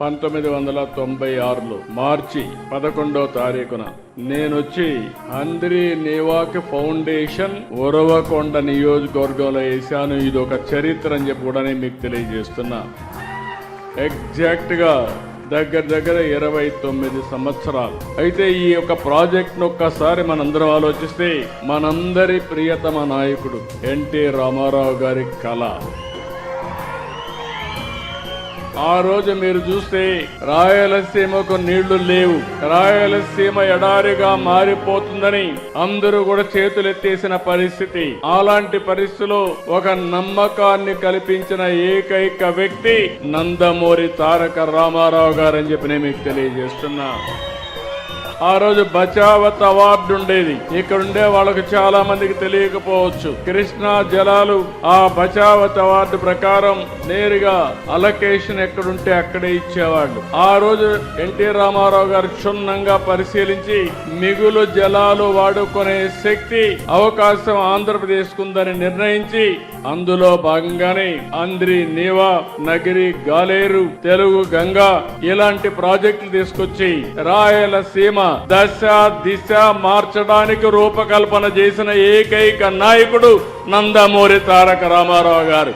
పంతొమ్మిది వందల తొంభై ఆరులో మార్చి పదకొండో తారీఖున నేనొచ్చి అంద్రి నేవాక్ ఫౌండేషన్ ఉరవకొండ నియోజకవర్గంలో వేశాను ఇది ఒక చరిత్ర అని చెప్పి కూడా నేను మీకు తెలియజేస్తున్నా. ఎగ్జాక్ట్గా దగ్గర దగ్గర ఇరవై తొమ్మిది సంవత్సరాలు. అయితే ఈ యొక్క ప్రాజెక్ట్ ఒక్కసారి మనందరం ఆలోచిస్తే మనందరి ప్రియతమ నాయకుడు ఎన్టీ రామారావు గారి కళ. ఆ రోజు మీరు చూస్తే రాయలసీమకు నీళ్ళు లేవు. రాయలసీమ ఎడారిగా మారిపోతుందని అందరూ కూడా చేతులెత్తేసిన పరిస్థితి. అలాంటి పరిస్థితిలో ఒక నమ్మకాన్ని కల్పించిన ఏకైక వ్యక్తి నందమూరి తారక రామారావు గారని చెప్పి నేను మీకు తెలియజేస్తున్నా. ఆ రోజు బచావత్ అవార్డు ఉండేది. ఇక్కడ ఉండే వాళ్ళకు చాలా మందికి తెలియకపోవచ్చు. కృష్ణా జలాలు ఆ బచావత్ అవార్డు ప్రకారం నేరుగా అలొకేషన్ ఎక్కడుంటే అక్కడే ఇచ్చేవాళ్ళు. ఆ రోజు ఎన్టీ రామారావు గారు క్షుణ్ణంగా పరిశీలించి మిగులు జలాలు వాడుకునే శక్తి అవకాశం ఆంధ్రప్రదేశ్ కుందని నిర్ణయించి అందులో భాగంగానే అంద్రి నీవా నగిరి గాలేరు తెలుగు గంగా ఇలాంటి ప్రాజెక్టులు తీసుకొచ్చి రాయలసీమ దశ దిశ మార్చడానికి రూపకల్పన చేసిన ఏకైక నాయకుడు నందమూరి తారక రామారావు గారు.